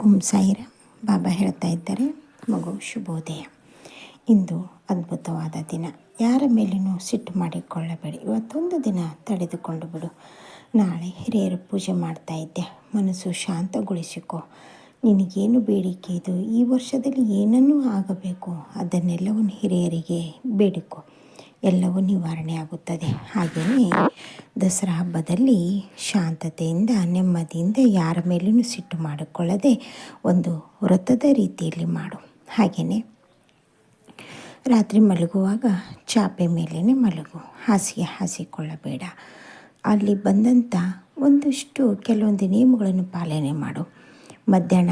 ಓಂ ಸಾಯಿರ ಬಾಬಾ ಹೇಳ್ತಾ ಇದ್ದಾರೆ, ಮಗು ಶುಭೋದಯ. ಇಂದು ಅದ್ಭುತವಾದ ದಿನ. ಯಾರ ಮೇಲೂ ಸಿಟ್ಟು ಮಾಡಿಕೊಳ್ಳಬೇಡಿ. ಇವತ್ತೊಂದು ದಿನ ತಡೆದುಕೊಂಡು ಬಿಡು. ನಾಳೆ ಹಿರಿಯರು ಪೂಜೆ ಮಾಡ್ತಾ ಇದ್ದೆ. ಮನಸ್ಸು ಶಾಂತಗೊಳಿಸಿಕೊ. ನಿನಗೇನು ಬೇಡಿಕೆ ಇದು? ಈ ವರ್ಷದಲ್ಲಿ ಏನನ್ನೂ ಆಗಬೇಕು? ಅದನ್ನೆಲ್ಲವನ್ನು ಹಿರಿಯರಿಗೆ ಬೇಡಿಕೊ. ಎಲ್ಲವೂ ನಿವಾರಣೆ ಆಗುತ್ತದೆ. ಹಾಗೆಯೇ ದಸರಾ ಹಬ್ಬದಲ್ಲಿ ಶಾಂತತೆಯಿಂದ, ನೆಮ್ಮದಿಯಿಂದ ಯಾರ ಮೇಲೂ ಸಿಟ್ಟು ಮಾಡಿಕೊಳ್ಳದೆ ಒಂದು ವ್ರತದ ರೀತಿಯಲ್ಲಿ ಮಾಡು. ಹಾಗೆಯೇ ರಾತ್ರಿ ಮಲಗುವಾಗ ಚಾಪೆ ಮೇಲೇ ಮಲಗು. ಹಾಸಿಗೆ ಹಾಸಿಕೊಳ್ಳಬೇಡ. ಅಲ್ಲಿ ಬಂದಂಥ ಒಂದಷ್ಟು ಕೆಲವೊಂದು ನಿಯಮಗಳನ್ನು ಪಾಲನೆ ಮಾಡು. ಮಧ್ಯಾಹ್ನ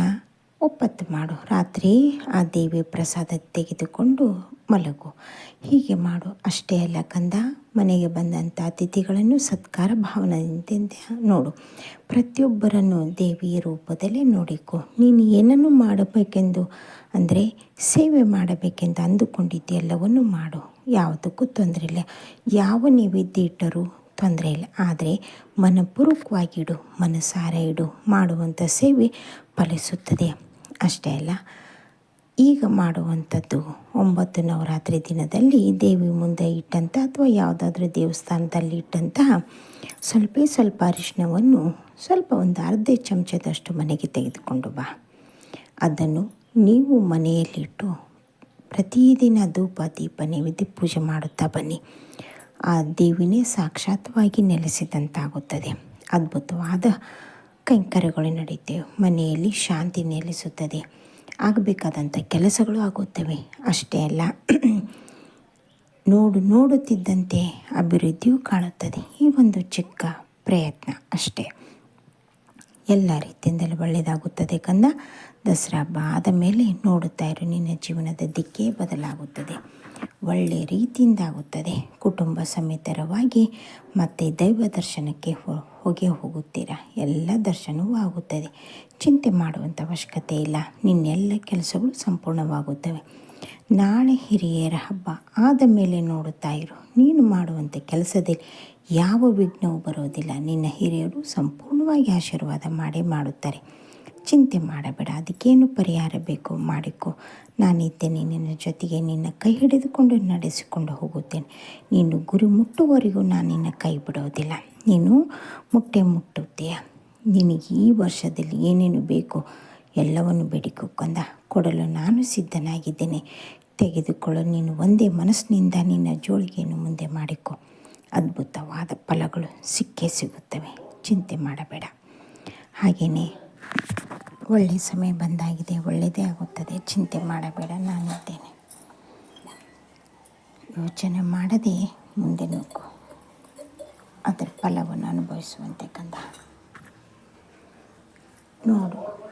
ಒಪ್ಪತ್ತು ಮಾಡು. ರಾತ್ರಿ ಆ ದೇವಿ ಪ್ರಸಾದ ತೆಗೆದುಕೊಂಡು ಮಲಗು. ಹೀಗೆ ಮಾಡು. ಅಷ್ಟೇ ಅಲ್ಲ ಕಂದ, ಮನೆಗೆ ಬಂದಂಥ ಅತಿಥಿಗಳನ್ನು ಸತ್ಕಾರ ಭಾವನೆಯಿಂದ ನೋಡು, ಪ್ರತಿಯೊಬ್ಬರನ್ನು ದೇವಿಯ ರೂಪದಲ್ಲಿ ನೋಡಿಕೊ. ನೀನು ಏನನ್ನು ಮಾಡಬೇಕೆಂದು ಅಂದರೆ, ಸೇವೆ ಮಾಡಬೇಕೆಂದು ಅಂದುಕೊಂಡಿದ್ದೆಲ್ಲವನ್ನು ಮಾಡು. ಯಾವುದಕ್ಕೂ ತೊಂದರೆ ಇಲ್ಲ. ಯಾವ ನೈವೇದ್ಯ ಇಟ್ಟರೂ ತೊಂದರೆ ಇಲ್ಲ. ಆದರೆ ಮನಪೂರ್ವಕವಾಗಿಡು, ಮನಸಾರ ಇಡು. ಮಾಡುವಂಥ ಸೇವೆ ಫಲಿಸುತ್ತದೆ. ಅಷ್ಟೇ ಅಲ್ಲ ಈಗ ಮಾಡುವಂಥದ್ದು ಒಂಬತ್ತು ನವರಾತ್ರಿ ದಿನದಲ್ಲಿ ದೇವಿ ಮುಂದೆ ಇಟ್ಟಂಥ ಅಥವಾ ಯಾವುದಾದ್ರೂ ದೇವಸ್ಥಾನದಲ್ಲಿ ಇಟ್ಟಂತಹ ಸ್ವಲ್ಪ ಸ್ವಲ್ಪ ಅರಿಶಿನವನ್ನು ಸ್ವಲ್ಪ ಒಂದು ಅರ್ಧ ಚಮಚದಷ್ಟು ಮನೆಗೆ ತೆಗೆದುಕೊಂಡು ಬಾ. ಅದನ್ನು ನೀವು ಮನೆಯಲ್ಲಿಟ್ಟು ಪ್ರತಿದಿನ ಧೂಪ ದೀಪ ನೈವೇದ್ಯ ಪೂಜೆ ಮಾಡುತ್ತಾ ಬನ್ನಿ. ಆ ದೇವಿನೇ ಸಾಕ್ಷಾತ್ವಾಗಿ ನೆಲೆಸಿದಂತಾಗುತ್ತದೆ. ಅದ್ಭುತವಾದ ಕೈಂಕರ್ಯಗಳು ನಡೆಯುತ್ತೆ. ಮನೆಯಲ್ಲಿ ಶಾಂತಿ ನೆಲೆಸುತ್ತದೆ. ಆಗಬೇಕಾದಂಥ ಕೆಲಸಗಳು ಆಗುತ್ತವೆ. ಅಷ್ಟೇ ಅಲ್ಲ, ನೋಡು, ನೋಡುತ್ತಿದ್ದಂತೆ ಅಭಿವೃದ್ಧಿಯೂ ಕಾಣುತ್ತದೆ. ಈ ಒಂದು ಚಿಕ್ಕ ಪ್ರಯತ್ನ ಅಷ್ಟೇ. ಎಲ್ಲ ರೀತಿಯಿಂದಲೂ ಒಳ್ಳೆಯದಾಗುತ್ತದೆ ಕಂದ. ದಸರಾ ಹಬ್ಬ ಆದ ಮೇಲೆ ನೋಡುತ್ತಾ ಇರು. ನಿನ್ನ ಜೀವನದ ದಿಕ್ಕೇ ಬದಲಾಗುತ್ತದೆ. ಒಳ್ಳೆಯ ರೀತಿಯಿಂದ ಆಗುತ್ತದೆ ಕುಟುಂಬ ಸಮೇತರವಾಗಿ ಮತ್ತೆ ದೈವ ದರ್ಶನಕ್ಕೆ ಹೋಗಿ ಹೋಗುತ್ತೀರಾ? ಎಲ್ಲ ದರ್ಶನವೂ ಆಗುತ್ತದೆ. ಚಿಂತೆ ಮಾಡುವಂಥ ಅವಶ್ಯಕತೆ ಇಲ್ಲ. ನಿನ್ನೆಲ್ಲ ಕೆಲಸಗಳು ಸಂಪೂರ್ಣವಾಗುತ್ತವೆ. ನಾಳೆ ಹಿರಿಯರ ಹಬ್ಬ. ಆದ ಮೇಲೆ ನೋಡುತ್ತಾ ಇರು. ನೀನು ಮಾಡುವಂಥ ಕೆಲಸದಲ್ಲಿ ಯಾವ ವಿಘ್ನವೂ ಬರೋದಿಲ್ಲ ನಿನ್ನ ಹಿರಿಯರು ಸಂಪೂರ್ಣವಾಗಿ ಆಶೀರ್ವಾದ ಮಾಡೇ ಮಾಡುತ್ತಾರೆ. ಚಿಂತೆ ಮಾಡಬೇಡ. ಅದಕ್ಕೇನು ಪರಿಹಾರ ಬೇಕು? ಮಾಡಿಕೊ. ನಾನಿದ್ದೇನೆ ನಿನ್ನ ಜೊತೆಗೆ ನಿನ್ನ ಕೈ ಹಿಡಿದುಕೊಂಡು ನಡೆಸಿಕೊಂಡು ಹೋಗುತ್ತೇನೆ. ನೀನು ಗುರಿ ಮುಟ್ಟುವವರೆಗೂ ನಾನು ನಿನ್ನ ಕೈ ಬಿಡೋದಿಲ್ಲ. ನೀನು ಮುಟ್ಟೆ ಮುಟ್ಟುತ್ತೀಯ. ನಿನಗೆ ಈ ವರ್ಷದಲ್ಲಿ ಏನೇನು ಬೇಕೋ? ಎಲ್ಲವನ್ನು ಬೇಡಿಕೊ ಕಂದ. ಕೊಡಲು ನಾನು ಸಿದ್ಧನಾಗಿದ್ದೇನೆ. ತೆಗೆದುಕೊಳ್ಳಲು ನೀನು ಒಂದೇ ಮನಸ್ಸಿನಿಂದ ನಿನ್ನ ಜೋಳಿಗೆಯನ್ನು ಮುಂದೆ ಮಾಡಿಕೊ. ಅದ್ಭುತವಾದ ಫಲಗಳು ಸಿಕ್ಕೇ ಸಿಗುತ್ತವೆ. ಚಿಂತೆ ಮಾಡಬೇಡ. ಹಾಗೆಯೇ ಒಳ್ಳೆಯ ಸಮಯ ಬಂದಾಗಿದೆ, ಒಳ್ಳೆಯದೇ ಆಗುತ್ತದೆ. ಚಿಂತೆ ಮಾಡಬೇಡ, ನಾನಿದ್ದೇನೆ. ಯೋಚನೆ ಮಾಡದೆ ಮುಂದೆ ನುಗ್ಗು ಅದರ ಫಲವನ್ನು ಅನುಭವಿಸುವಂತೆ ಕಂದ. ನೋಡು.